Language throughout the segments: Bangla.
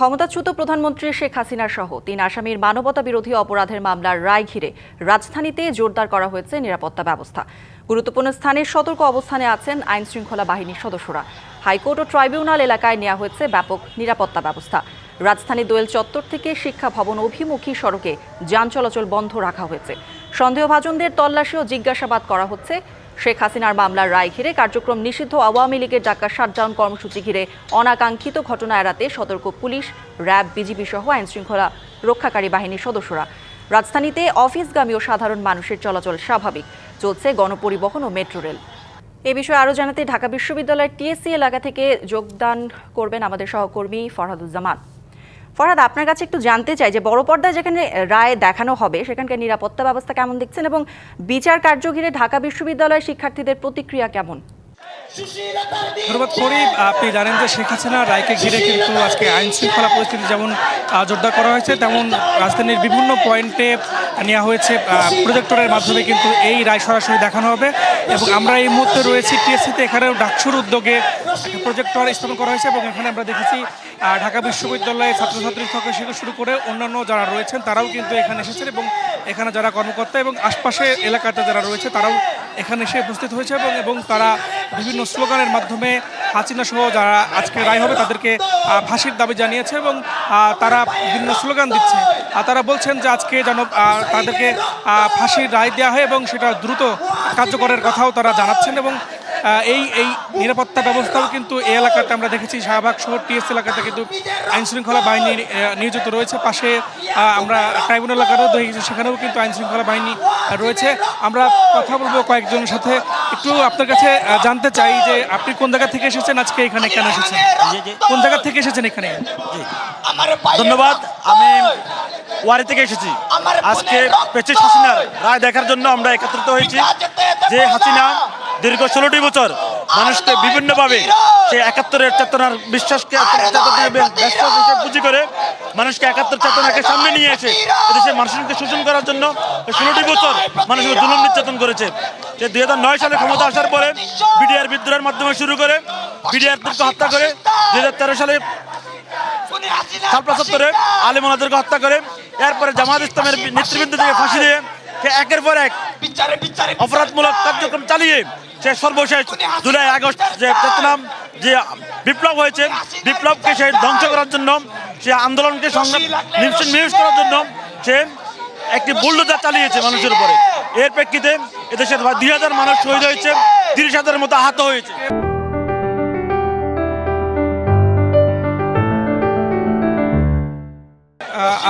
ক্ষমতাচ্যুত প্রধানমন্ত্রী শেখ হাসিনা সহ তিন আসামির মানবতা বিরোধী অপরাধের মামলার রায় ঘিরে রাজধানীতে জোরদার করা হয়েছে নিরাপত্তা ব্যবস্থা। গুরুত্বপূর্ণ স্থানে সতর্ক অবস্থানে আছেন আইন শৃঙ্খলা বাহিনীর সদস্যরা। হাইকোর্ট ও ট্রাইব্যুনাল এলাকায় নেওয়া হয়েছে ব্যাপক নিরাপত্তা ব্যবস্থা। রাজধানী দোয়েল চত্বর থেকে শিক্ষা ভবন অভিমুখী সড়কে যান চলাচল বন্ধ রাখা হয়েছে। সন্দেহভাজনদের তল্লাশি ও জিজ্ঞাসাবাদ করা হচ্ছে। শেখ হাসিনার মামলার রায় ঘিরে কার্যক্রম নিষিদ্ধ আওয়ামী লীগের ডাকা শাটডাউন কর্মসূচি ঘিরে অনাকাঙ্ক্ষিত ঘটনা এড়াতে সতর্ক পুলিশ, র্যাব, বিজিবি সহ আইনশৃঙ্খলা রক্ষাকারী বাহিনীর সদস্যরা। রাজধানীতে অফিসগামী ও সাধারণ মানুষের চলাচল স্বাভাবিক। চলছে গণপরিবহন ও মেট্রো রেল। এ বিষয়ে আরও জানাতে ঢাকা বিশ্ববিদ্যালয়ের টিএসসি এলাকা থেকে যোগদান করবেন আমাদের সহকর্মী ফরহাদুজ্জামান ফরহাদ, আপনার কাছে একটু জানতে চাই যে বড় পর্দায় যেখানে রায় দেখানো হবে, সেখানকার নিরাপত্তা ব্যবস্থা কেমন দেখছেন এবং বিচার কার্য ঘিরে ঢাকা বিশ্ববিদ্যালয়ের শিক্ষার্থীদের প্রতিক্রিয়া কেমন? ধন্যবাদ করি আপনি জানেন যে শেখ হাসিনা রায়কে ঘিরে কিন্তু আজকে আইন শৃঙ্খলা পরিস্থিতি যেমন জোরদার করা হয়েছে, তেমন রাজধানীর বিভিন্ন পয়েন্টে নেওয়া হয়েছে প্রজেক্টরের মাধ্যমে কিন্তু এই রায় সরাসরি দেখানো হবে। এবং আমরা এই মুহূর্তে রয়েছি টিএসসিতে, এখানেও ডাকসুর উদ্যোগে প্রজেক্টর স্থাপন করা হয়েছে এবং এখানে আমরা দেখেছি ঢাকা বিশ্ববিদ্যালয়ের ছাত্রছাত্রী থেকে শুরু করে অন্যান্য যারা রয়েছেন, তারাও কিন্তু এখানে এসেছেন এবং এখানে যারা কর্মকর্তা এবং আশপাশে এলাকাতে যারা রয়েছে, তারাও এখানে এসে উপস্থিত হয়েছে এবং এবং তারা বিভিন্ন স্লোগানের মাধ্যমে হাসিনা সহ যারা আজকে রায় হবে, তাদেরকে ফাঁসির দাবি জানিয়েছে এবং তারা বিভিন্ন স্লোগান দিচ্ছে। আর তারা বলছেন যে আজকে যেন তাদেরকে ফাঁসির রায় দেওয়া হয় এবং সেটা দ্রুত কার্যকরের কথাও তারা জানাচ্ছেন এবং এই এই নিরাপত্তা ব্যবস্থাও কিন্তু এই এলাকাতে আমরা দেখেছি। শাহবাগ শহর টিএস এলাকাতে কিন্তু আইন শৃঙ্খলা বাহিনী নিয়োজিত রয়েছে। পাশে আমরা ট্রাইব্যুনাল এলাকাতেও দেখেছি সেখানেও কিন্তু আইন শৃঙ্খলা বাহিনী রয়েছে। আমরা কথা বলব কয়েকজনের সাথে। একটু আপনার কাছে জানতে চাই যে আপনি কোন জায়গা থেকে এসেছেন আজকে এখানে কেন এসেছেন? কোন জায়গা থেকে এসেছেন এখানে? ধন্যবাদ। আমি ওয়ারি থেকে এসেছি। আজকে পেচিস হাসিনার রায় দেখার জন্য আমরা একত্রিত হয়েছি যে হাসিনা দীর্ঘ ষোলোটি বছর মানুষকে বিভিন্নভাবে সে একাত্তরের চেতনার বিশ্বাসকে পুঁজি করে মানুষকে একাত্তর চেতনাকে সামনে নিয়ে এসে এদেশের মানুষকে শোষণ করার জন্য ষোলোটি বছর মানুষকে জুলুম নির্যাতন করেছে। যে দুই হাজার সালে ক্ষমতা আসার পরে বিডিআর বিদ্রোহের মাধ্যমে শুরু করে বিডিআরদেরকে হত্যা করে দুই হাজার তেরো সালে সাল পঁচাত্তরে আলী মোনাদেরকে হত্যা করে এরপরে জামাত ইসলামের নেতৃবৃন্দ থেকে ফাঁসি দিয়ে একের পর এক অপরাধমূলক কার্যক্রম চালিয়ে সে সর্বশেষ জুলাই আগস্ট যে চেতনাম যে বিপ্লব হয়েছে, বিপ্লবকে সে ধ্বংস করার জন্য, সে আন্দোলনকে সংগ্রাম নিউজ করার জন্য সে একটি বুল্ডোজার চালিয়েছে মানুষের উপরে। এর প্রেক্ষিতে এদেশে দুই হাজার মানুষ শহীদ হয়েছে, তিরিশ হাজারের মতো আহত হয়েছে।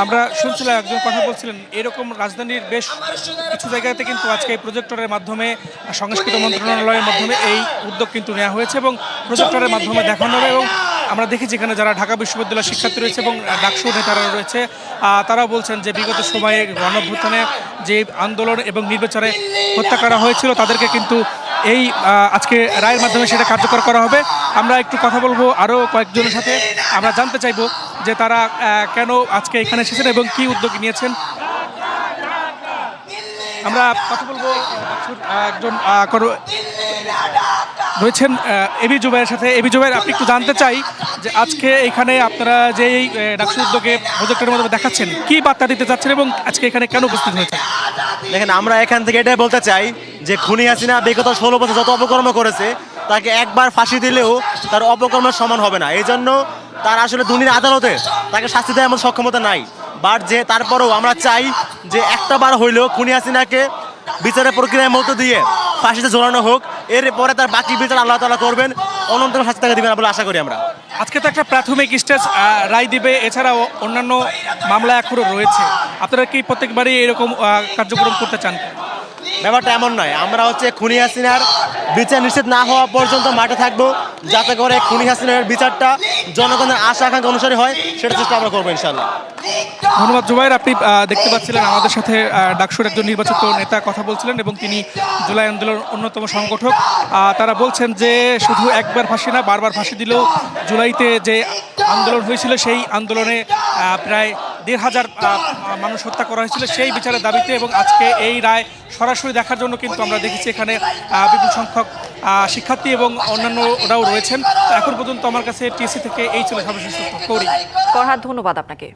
আমরা শুনছিলাম, একজন কথা বলছিলেন, এরকম রাজধানীর বেশ কিছু জায়গাতে কিন্তু আজকে এই প্রজেক্টরের মাধ্যমে, সংস্কৃত মন্ত্রণালয়ের মাধ্যমে এই উদ্যোগ কিন্তু নেওয়া হয়েছে এবং প্রজেক্টরের মাধ্যমে দেখানো হবে এবং আমরা দেখেছি এখানে যারা ঢাকা বিশ্ববিদ্যালয়ের শিক্ষার্থী রয়েছে এবং ডাকসু নেতারা রয়েছে তারাও বলছেন যে বিগত সময়ে গণভ্যুত্থানে যে আন্দোলন এবং নির্বাচনে হত্যা করা হয়েছিল, তাদেরকে কিন্তু এই আজকে রায়ের মাধ্যমে সেটা কার্যকর করা হবে। আমরা একটু কথা বলব আরও কয়েকজনের সাথে। আমরা জানতে চাইব যে তারা কেন আজকে এখানে এসেছেন এবং কি উদ্যোগ নিয়েছেন? আমরা কথা বলব একজন রয়েছেন এবি জুবাইয়ের সাথে। এবি জুবাইর আপনি একটু জানতে চাই যে আজকে এখানে আপনারা যে এই ডাকসু উদ্যোগে প্রজেক্টের মাধ্যমে দেখাচ্ছেন, কি বার্তা দিতে চাচ্ছেন এবং আজকে এখানে কেন উপস্থিত হয়েছেন? দেখেন, আমরা এখান থেকে এটাই বলতে চাই যে খুনি হাসিনা বিগত ষোলো বছর যত অপকর্ম করেছে, তাকে একবার ফাঁসি দিলেও তার অপকর্মের সমান হবে না। এই জন্য তার আসলে দুনির আদালতে তাকে শাস্তি দেওয়ার মতো সক্ষমতা নাই। বাট যে তারপরেও আমরা চাই যে একটা বার হইলেও খুনি হাসিনাকে বিচারের প্রক্রিয়ার মধ্য দিয়ে ফাঁসিতে ঝোলানো হোক। এরপরে তার বাকি বিচার আল্লাহ তালা করবেন। অনন্ত শাস্তি তাকে দিবেন বলে আশা করি আমরা। আজকে তো একটা প্রাথমিক স্টেজ রায় দিবে। এছাড়াও অন্যান্য মামলা এখনও রয়েছে। আপনারা কি প্রত্যেকবারই এরকম কার্যক্রম করতে চান? ব্যাপারটা এমন নয়। আমরা হচ্ছে খুনি হাসিনার বিচার নিষেধ না হওয়া পর্যন্ত মাঠে থাকব, যাতে করে খুনি হাসিনার বিচারটা জনগণের আশা আকাঙ্ক্ষা অনুসারে হয়, সেটা চেষ্টা আমরা করব ইনশাল্লাহ ধন্যবাদ জুবাইর। আপনি দেখতে পাচ্ছিলেন আমাদের সাথে ডাকসুর একজন নির্বাচিত নেতা কথা বলছিলেন এবং তিনি জুলাই আন্দোলন অন্যতম সংগঠক। তারা বলছেন যে শুধু একবার ফাঁসি না, বারবার ফাঁসি দিলেও জুলাইতে যে আন্দোলন হয়েছিল, সেই আন্দোলনে প্রায় দেড় হাজার মানুষ হত্যা করা হয়েছিল সেই বিচারের দাবিতে এবং আজকে এই রায় সরাসরি দেখার জন্য কিন্তু আমরা দেখেছি এখানে বিপুল সংখ্যক শিক্ষার্থী এবং অন্যান্য ওরাও রয়েছেন এখন পর্যন্ত আমার কাছে টিএসসি থেকে এই ছিল সর্বশেষ করি। ধন্যবাদ আপনাকে।